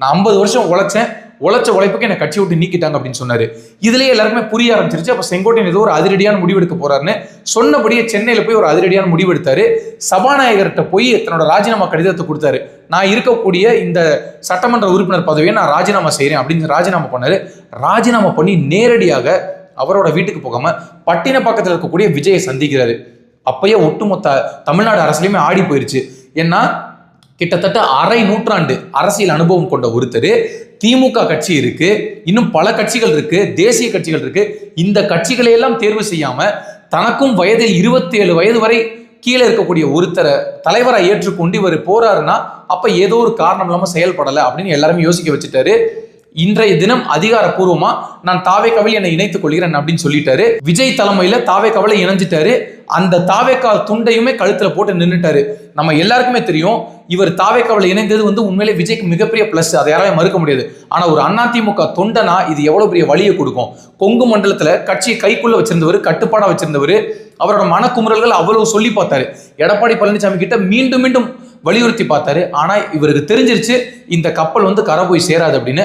நான் ஐம்பது வருஷம் உழைச்சேன். உழைச்ச உழைப்புக்கு என்னை கட்சி விட்டு நீக்கிட்டாங்க அப்படின்னு சொன்னாரு. இதுலயே எல்லாருக்குமே புரிய ஆரம்பிச்சிருச்சு. அப்ப செங்கோட்டையன் ஏதோ ஒரு அதிரடியான முடிவெடுக்க போறாருன்னு சொன்னபடியே சென்னையில போய் ஒரு அதிரடியான முடிவெடுத்தாரு சபாநாயகர்கிட்ட போய் தன்னோட ராஜினாமா கடிதத்தை கொடுத்தாரு. நான் இருக்கக்கூடிய இந்த சட்டமன்ற உறுப்பினர் பதவியை நான் ராஜினாமா செய்யறேன் அப்படின்னு ராஜினாமா பண்ணாரு. ராஜினாமா பண்ணி நேரடியாக அவரோட வீட்டுக்கு போகாம பட்டினப்பாக்கத்தில் இருக்கக்கூடிய விஜயை சந்திக்கிறாரு. அப்பயே ஒட்டுமொத்த தமிழ்நாடு அரசுலயுமே ஆடி போயிருச்சு. ஏன்னா கிட்டத்தட்ட அரை நூற்றாண்டு அரசியல் அனுபவம் கொண்ட ஒருத்தர். திமுக கட்சி இருக்கு. இன்னும் பல கட்சிகள் இருக்கு. தேசிய கட்சிகள் இருக்கு. இந்த கட்சிகளை எல்லாம் தேர்வு செய்யாம தனக்கும் வயதில் 27 வயது வரை கீழே இருக்கக்கூடிய ஒருத்தரை தலைவரை ஏற்றுக்கொண்டு இவர் போறாருன்னா அப்ப ஏதோ ஒரு காரணம் இல்லாம செயல்படலை அப்படின்னு எல்லாருமே யோசிக்க வச்சுட்டாரு. இன்றைய தினம் அதிகாரப்பூர்வமா நான் தாவே கவலை என்னை இணைத்துக் கொள்கிறேன் அப்படின்னு சொல்லிட்டாரு. விஜய் தலைமையில தாவே கவலை இணைஞ்சிட்டாரு. அந்த தாவேக்கா துண்டையுமே கழுத்துல போட்டு நின்றுட்டாரு நம்ம எல்லாருக்குமே தெரியும் இவர் தாவே கவலை இணைந்தது வந்து உண்மையிலே விஜய்க்கு மிகப்பெரிய பிளஸ் அதை யாராலையும் மறுக்க முடியாது. ஆனா ஒரு அதிமுக தொண்டனா இது எவ்வளவு பெரிய வழியை கொடுக்கும்? கொங்கு மண்டலத்துல கட்சியை கைக்குள்ள வச்சிருந்தவர் கட்டுப்பாடா வச்சிருந்தவர் அவரோட மனக்குமுறல்கள் அவ்வளவு சொல்லி பார்த்தாரு. எடப்பாடி பழனிசாமி கிட்ட மீண்டும் மீண்டும் வலியுறுத்தி பார்த்தாரு. ஆனா இவருக்கு தெரிஞ்சிருச்சு இந்த கப்பல் வந்து கரை போய் சேராது அப்படின்னு.